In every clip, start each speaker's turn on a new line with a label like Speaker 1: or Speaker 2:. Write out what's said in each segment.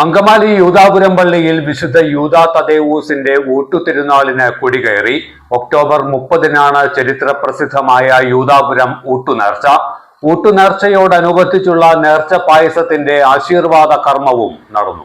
Speaker 1: അങ്കമാലി യൂതാപുരം പള്ളിയിൽ വിശുദ്ധ യൂതാ തദേവൂസിന്റെ ഊട്ടുതിരുനാളിന് കൊടികയറി. ഒക്ടോബർ മുപ്പതിനാണ് ചരിത്ര പ്രസിദ്ധമായ യൂതാപുരം ഊട്ടുനേർച്ച. ഊട്ടുനേർച്ചയോടനുബന്ധിച്ചുള്ള നേർച്ച പായസത്തിന്റെ ആശീർവാദ കർമ്മവും നടന്നു.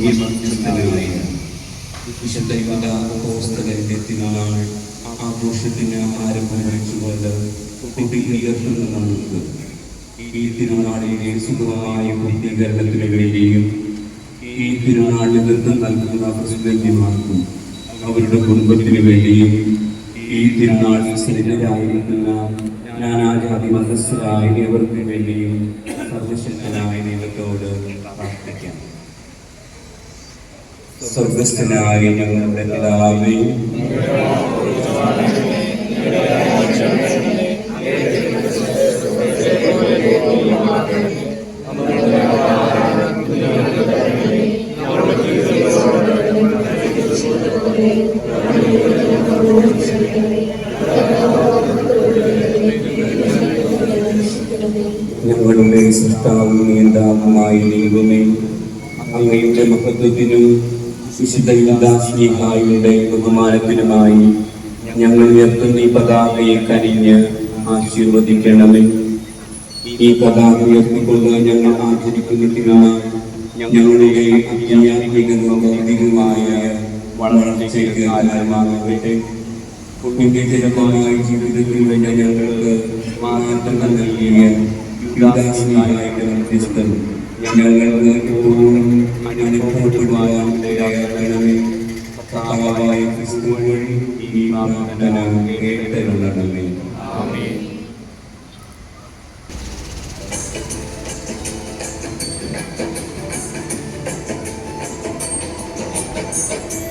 Speaker 2: മധ്യസ്ഥനായ വിശുദ്ധ തിരുനാൾ ആഘോഷത്തിന് ആരംഭം കുറിച്ചുകൊണ്ട് കുട്ടികീകരണം നമുക്ക് ഈ തിരുനാളിലെ സുഖമായ പൂർത്തീകരണത്തിന് വേണ്ടിയും ഈ തിരുനാളിന് നൃത്തം നൽകുന്ന പ്രസിദ്ധന്യമാർക്കും അവരുടെ കുടുംബത്തിന് വേണ്ടിയും ഈ തിരുനാൾ സന്നിധരായിരിക്കുന്ന നാനാജാതി മതസ്ഥരായ ഏവർക്കും വേണ്ടിയും സർവശക്തനായ ദൈവത്തോട് പ്രാർത്ഥിക്കാം. സ്വർഗസ്ഥനായ ഞങ്ങളുടെ പിതാവേ. ഞങ്ങളുടെ സൃഷ്ടാവും നിയന്താവുമായ ദൈവമേ അങ്ങയുടെ മഹത്വത്തിനും വിശുദ്ധയുടെ ബഹുമാനത്തിനുമായി. ഞങ്ങൾ ഉയർത്തുന്ന ഈ പതാകയെ കനിഞ്ഞ് ആശീർവദിക്കണമേ. ഈ പതാക ഉയർത്തിക്കൊണ്ട് ഞങ്ങൾ ആചരിക്കുന്ന തിരുനാൾ ഞങ്ങളുടെ ആധ്യാത്മികവും ഭൗതികവുമായ വളർച്ചയ്ക്ക് ആധാരമാകട്ടെ. പുണ്യജനമായ ജീവിതത്തിൽ വേണ്ട ഞങ്ങൾക്ക് മാറ്റം നൽകിയ യുദാസ്മിയായ മധ്യസ്ഥൻ ഞങ്ങൾക്ക് തോറും അനുഭവപ്പെടുമായ ഇടയാക്കണമേ കർത്താവായ ക്രിസ്തു വഴി ഈ പ്രാർത്ഥന ആമേൻ Thank you.